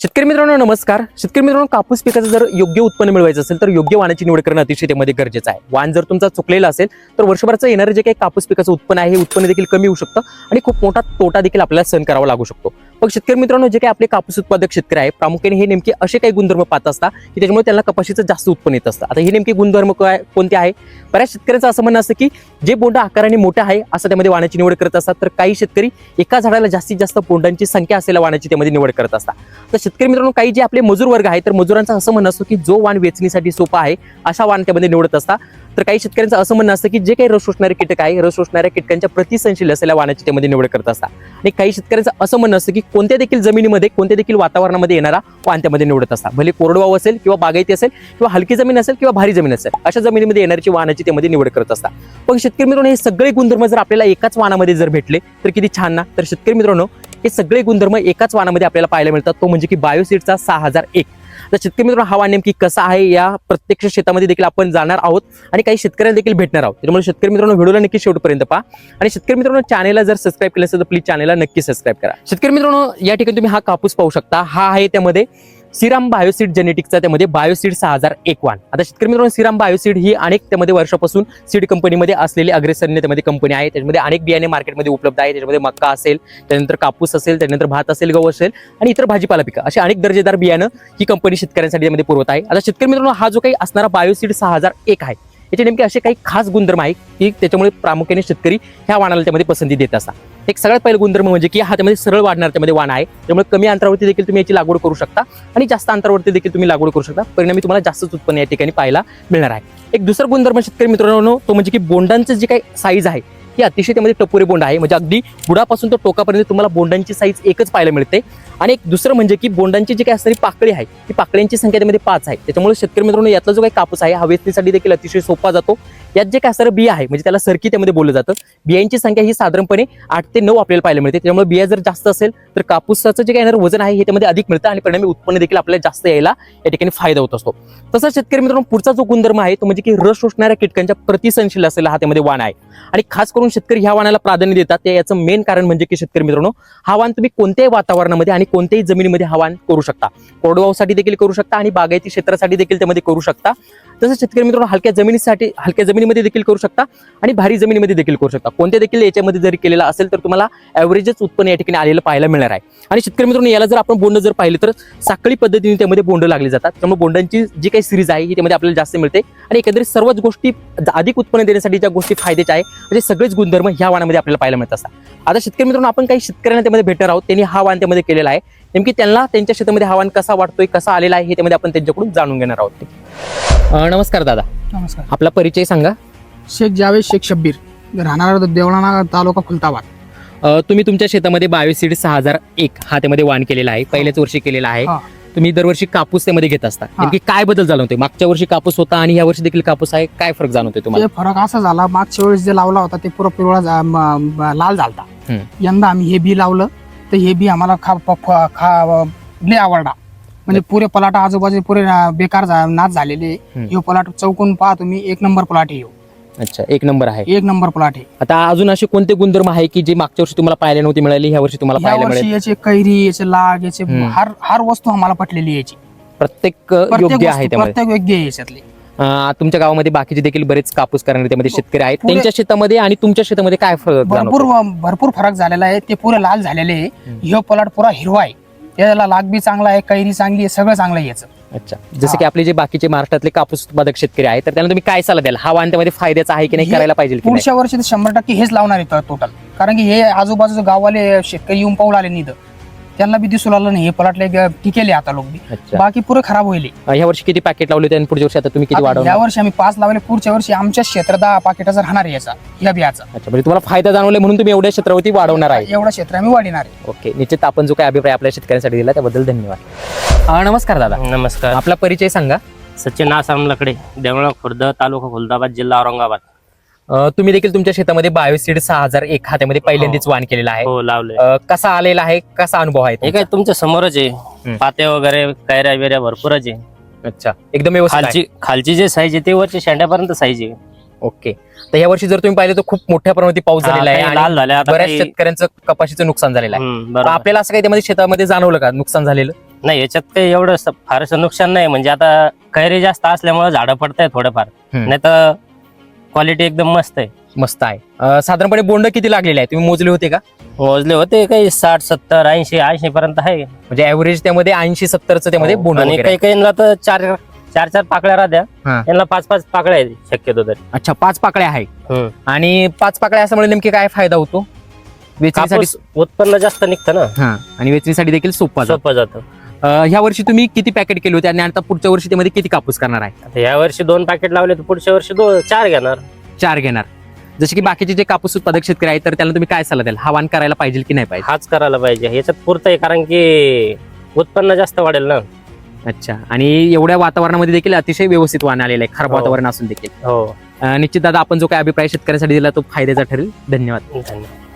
शेतकरी मित्रांनो नमस्कार. शेतकरी मित्रांनो कापूस पिकाचं जर योग्य उत्पन्न मिळवायचं असेल तर योग्य वाणाची निवड करणं अतिशय त्यामध्ये गरजेचं आहे. वाण जर तुमचा चुकलेला असेल तर वर्षभराचं येणारं जे काही कापूस पिकाचं उत्पन्न आहे हे उत्पन्न देखील कमी होऊ शकतं आणि खूप मोठा तोटा देखील आपल्याला सहन करावा लागू शकतो. मग शेतकरी मित्रांनो जे काही आपले कापूस उत्पादक शेतकरी आहे प्रामुख्याने हे नेमके असे काही गुणधर्म पाहत असतात की त्याच्यामुळे त्यांना कपाशीचं जास्त उत्पन्न येत असतं. आता हे नेमके गुणधर्म काय कोणते आहे? बऱ्याच शेतकऱ्यांचं असं म्हणणं असतं की जे बोंड आकाराने मोठा आहे असं त्यामध्ये वाणाची निवड करत असतात तर काही शेतकरी एका झाडाला जास्तीत जास्त बोंडांची संख्या असलेल्या वाणाची त्यामध्ये निवड करत असतात. तर शेतकरी मित्रांनो काही जे आपले मजूर वर्ग आहे तर मजुरांचं असं म्हणणं असतं की जो वाण वेचणीसाठी सोपा आहे अशा वाण त्यामध्ये निवडत असतात. तर काही शेतकऱ्यांचं असं म्हणणं असतं की जे काही रस शोषणारे कीटक आहे रस शोषणाऱ्या कीटकांच्या प्रतिसंशील असलेल्या वाणाची त्यामध्ये निवड करत असतात. आणि काही शेतकऱ्यांचं असं म्हणणं असतं की कोणत्या देखील जमिनीमध्ये कोणत्या देखील वातावरणामध्ये येणारा वांत्यामध्ये निवडत असतात? भले कोरडवाहू असेल किंवा बागायती असेल किंवा हलकी जमीन असेल किंवा भारी जमीन असेल अशा जमिनीमध्ये येणारी वाहनाची त्यामध्ये निवड करत असतात. पण शेतकरी मित्रांनो हे सगळे गुणधर्म जर आपल्याला एकाच वाहनामध्ये जर भेटले तर किती छान ना? तर शेतकरी मित्रांनो हे सगळे गुणधर्म एकाच वाहनामध्ये आपल्याला पाहायला मिळतात. तो म्हणजे की बायोसीडचा सहा हजार एक. तर शेतकरी मित्रांनो हवा नेमकी कसा आहे या प्रत्यक्ष शेतामध्ये देखील आपण जाणार आहोत आणि काही शेतकऱ्यांना देखील भेटणार आहोत. त्यामुळे शेतकरी मित्रांनो व्हिडिओला नक्की शेवटपर्यंत पहा. आणि शेतकरी मित्रांनो चॅनेलला जर सबस्क्राईब केलं असेल तर प्लीज चॅनेलला नक्की सबस्क्राईब करा. शेतकरी मित्रांनो या ठिकाणी तुम्ही हा कापूस पाहू शकता. हा आहे त्यामध्ये सिराम बायोसीड जेनेटिक्सचा त्यामध्ये बायोसीड सहा हजार एक वन आता शेतकरी मित्रांनो सिराम बायोसीड ही अनेक त्यामध्ये वर्षापासून सीड कंपनीमध्ये असलेली अग्रेसरने त्यामध्ये कंपनी आहे. त्याच्यामध्ये अनेक बियाणे मार्केटमध्ये उपलब्ध आहे. त्याच्यामध्ये मक्का असेल त्यानंतर कापूस असेल त्यानंतर भात असेल गहू असेल आणि इतर भाजीपाला पिकं. असे अनेक दर्जेदार बियाणं ही कंपनी शेतकऱ्यांसाठी त्यामध्ये पुरवत आहे. आता शेतकरी मित्रांनो हा जो काही असणारा बायोसीड सहा हजार एक आहे याचे नेमके असे काही खास गुणधर्म आहे की त्याच्यामुळे प्रामुख्याने शेतकरी ह्या वाणाला त्यामध्ये पसंती देत असतात. एक सगळ्यात पहिलं गुणधर्म म्हणजे की हा त्यामध्ये सरळ वाढणार त्यामध्ये वाण आहे. त्यामुळे कमी अंतरावरती देखील तुम्ही याची लागवड करू शकता आणि जास्त अंतरावरती देखील तुम्ही लागवड करू शकता. परिणामी तुम्हाला जास्तच उत्पन्न या ठिकाणी पाहायला मिळणार आहे. एक दुसरा गुणधर्म शेतकरी मित्रांनो तो म्हणजे की बोंडांचं जे काही साईज आहे ही अतिशय त्यामध्ये टपोरे बोंड आहे. म्हणजे अगदी बुडापासून तर टोकापर्यंत तुम्हाला बोंडांची साईज एकच पाहायला मिळते. आणि एक दुसरं म्हणजे की बोंडांची जी काही असणारी पाकळी आहे ती पाकळ्यांची संख्या त्यामध्ये पाच आहे. त्याच्यामुळे शेतकरी मित्रांनो यातला जो काही कापूस आहे हा वेचणीसाठी देखील अतिशय सोपा जातो. यात जे काय असणारं बिया आहे म्हणजे त्याला सरकी त्यामध्ये बोललं जातं. बियांची संख्या ही साधारणपणे आठ ते नऊ आपल्याला पाहायला मिळते. त्यामुळे बिया जर जास्त असेल तर कापूसाचं जे काही वजन आहे हे त्यामध्ये अधिक मिळतं आणि परिणामी उत्पन्न देखील आपल्याला जास्त यायला या ठिकाणी फायदा होत असतो. तसंच शेतकरी मित्रांनो पुढचा जो गुणधर्म आहे तो म्हणजे की रस शोषणाऱ्या कीटकांच्या प्रतिसंशील असलेला हा त्यामध्ये वाण आहे. आणि खास करून शेतकरी ह्या वाणाला प्राधान्य देतात याचं मेन कारण म्हणजे की शेतकरी मित्रांनो हा वाण तुम्ही कोणत्याही वातावरणामध्ये आणि कोणत्याही जमिनीमध्ये हवान करू शकता. कोरडवाहूसाठी देखील करू शकता आणि बागायती क्षेत्रासाठी देखील त्यामध्ये करू शकता. तसंच शेतकरी मित्रांनो हलक्या जमिनीसाठी हलक्या जमिनीमध्ये देखील करू शकता आणि भारी जमिनीमध्ये देखील करू शकता. कोणत्या देखील याच्यामध्ये जरी केलेला असेल तर तुम्हाला ॲव्हरेजच उत्पन्न या ठिकाणी आलेलं पाहायला मिळणार आहे. आणि शेतकरी मित्रांनो याला जर आपण बोंड जर पाहिलं तर साखळी पद्धतीने त्यामध्ये बोंड लागले जातात. त्यामुळे बोंडांची जी काही सिरीज आहे ही त्यामध्ये आपल्याला जास्त मिळते. आणि एकंदरीत सर्वच गोष्टी अधिक उत्पन्न देण्यासाठी ज्या गोष्टी फायद्याच्या आहे म्हणजे सगळेच गुणधर्म ह्या वाणामध्ये आपल्याला पाहायला मिळत असतात. आता शेतकरी मित्रांनो आपण काही शेतकऱ्यांना त्यामध्ये भेटणार आहोत. त्यांनी हा वाण त्यामध्ये केलेला आहे. नेमकी त्यांना त्यांच्या शेतामध्ये हवामान कसा वाटतोय कसा आलेला आहे हे त्यामध्ये आपण त्यांच्याकडून जाणून घेणार आहोत. अं, नमस्कार दादा. नमस्कार. आपला परिचय सांगा. शेख जावेद शेख शब्बीर. राहणार देवळाणा तालुका खुलताबाद. अं, तुम्ही तुमच्या शेतामध्ये बायोसीड सहा हजार एक हा त्यामध्ये वाण केलेला आहे पहिल्याच वर्षी केलेला आहे. हा. तुम्ही दरवर्षी कापूस त्यामध्ये घेत असता. हा. नेमकी काय बदल जाणवते मागच्या वर्षी कापूस होता आणि या वर्षी देखील कापूस आहे. काय फरक जाणवतोय तुम्हाला? ते फरक असा झाला मागच्या वेळेस जे लावला होता ते पुरा पिवळा जा- म- म- लाल झालता. हम्म. यंदा आम्ही हे बी लावलं. तर हे बी आम्हाला खा प- फ- खा लय आवडला. म्हणजे पुरे पलाट आजूबाजू पुरे ना- बेकार झा- नाच झालेले हम्म. हे पलाट चौकून पहा तुम्ही एक नंबर पलाट आहे ह्यो. अच्छा एक नंबर आहे. एक नंबर पलाट आहे. आता अजून असे कोणते गुणधर्म आहे की जे मागच्या वर्षी तुम्हाला पाहायला नव्हती मिळाली ह्या वर्षी तुम्हाला या पाहायला वर्षी मिळेल? याचे कैरी याचे लाग याचे हम्म. हर हर वस्तू आम्हाला पटलेली आहे याची. प्रत्येक अं, प्रत्येक योग्य आहे वस्तू त्यामध्ये. प्रत्येक योग्य आहे याच्यातली. अं, तुमच्या गावामध्ये बाकीचे देखील बरेच कापूस करणारे त्यामध्ये शेतकरी आहेत. पुढे- त्यांच्या शेतामध्ये आणि तुमच्या शेतामध्ये काय फरक भरपूर जाणवतो भरपूर फरक झालेला आहे. ते पुरे लाल झालेले आहे. हम्म. ह्यो पलाट पुरा हिरवा आहे. त्याला लाग बी चांगला आहे कैरी चांगली आहे सगळं चांगलं आहे याचं. अच्छा. जसं की आपले जे बाकीचे महाराष्ट्रातले कापूस उत्पादक शेतकरी आहेत तर त्यांना तुम्ही काय सल्ला द्याल? हा वाण त्यामध्ये फायद्याचा आहे की नाही हे करायला पाहिजे की नाही? पुढच्या वर्षी तर शंभर टक्के हेच लावणार आहे टोटल कारण की हे आजूबाजूचे गाववाले शेतकरी येऊन पाहू आले निध त्यांना बी दिसू लागलं नाही. हे पलाटले टिकेले आता लोक बी अच्छा. बाकी पुरे खराब होईल. ह्या वर्षी किती पॅकेट लावले होते आणि पुढच्या वर्षी आता तुम्ही किती वाढवणार? या वर्षी आम्ही पाच लावले पुढच्या वर्षी आमच्या क्षेत्र दहा पाकिटाचा राहणार आहे याचा या बियाचा. अच्छा म्हणजे तुम्हाला फायदा जाणवले म्हणून तुम्ही एवढ्या क्षेत्रावरती वाढवणार आहे. एवढं क्षेत्र आम्ही वाढणार आहे. ओके निश्चित आपण जो काही अभिप्राय आपल्या शेतकऱ्यांसाठी दिला त्याबद्दल धन्यवाद. अं, नमस्कार दादा. नमस्कार. आपला परिचय सांगा. सचिन आसाम लकडे देवळा खुर्द तालुका खुलदाबाद जिल्हा औरंगाबाद. तुम्ही देखील तुमच्या शेतामध्ये बायोसीड सहा हजार एक खात्यामध्ये पहिल्यांदाच वाण केलेला आहे. हो लावले अं, कसा आलेला आहे? कसा अनुभव आहे हे तुमचा? काय तुमच्या समोरच आहे. पाते वगैरे कैऱ्या बिऱ्या भरपूरच आहे. अच्छा. एकदम व्यवस्थित आहे. खालची खालची जे साईज आहे ते वरच्या शेंड्यापर्यंत साईज आहे. ओके. तर या वर्षी जर तुम्ही पाहिलं तर खूप मोठ्या प्रमाणात पाऊस हा, झालेला आहे काही आणि लाल झाले आता बऱ्याच काही- शेतकऱ्यांचं कपाशीचं नुकसान झालेलं आहे. हम्म, तर बरोबर. आपल्याला असं काही त्यामध्ये शेतामध्ये जाणवलं का नुकसान झालेलं? नाही याच्यात काही एवढं स- फारसं नुकसान नाही. म्हणजे आता कैरी जास्त असल्यामुळे झाडं पडताय थोडंफार. हम्म. नाही तर क्वालिटी एकदम मस्त आहे मस्त आहे अं, साधारणपणे बोंड किती लागलेले आहे तुम्ही मोजले होते का मोजले होते काही साठ सत्तर ऐंशी ऐंशी पर्यंत आहे म्हणजे ऍव्हरेज त्यामध्ये ऐंशी सत्तरचं त्यामध्ये हो. बोंड आणि. काही काही तर चार चार चार पाकळ्या राहत्या हा. त्यांना पाच पाच पाकळ्या आहेत शक्यतो तरी अच्छा पाच पाकळ्या आहे हम्म. आणि पाच पाकळ्या असल्यामुळे नेमकी काय फायदा होतो वेचणीसाठी कापूस उत्पन्न जास्त निघतं ना हा आणि वेचणीसाठी देखील सोपा जातो. सोपं जातं ह्या वर्षी तुम्ही किती पॅकेट केले होते आणि आता पुढच्या वर्षी त्यामध्ये किती कापूस करणार आहे? आता या वर्षी दोन पॅकेट लावले तर पुढच्या वर्षी दोन चार घेणार. चार घेणार. जसे की बाकीचे जे कापूस उत्पादक शेतकरी आहेत तर त्यांना तुम्ही काय सल्ला द्याल? हवान करायला पाहिजे की नाही पाहिजे? हाच करायला पाहिजे. याच्यात पुरतं आहे कारण की उत्पन्न जास्त वाढेल ना. अच्छा. आणि एवढ्या वातावरणामध्ये देखील अतिशय व्यवस्थित वाण आलेलं आहे खराब हो. वातावरण असून देखील. हो. अं, निश्चित दादा आपण जो काय अभिप्राय शेतकऱ्यांसाठी दिला तो फायद्याचा ठरेल. धन्यवाद. धन्यवाद.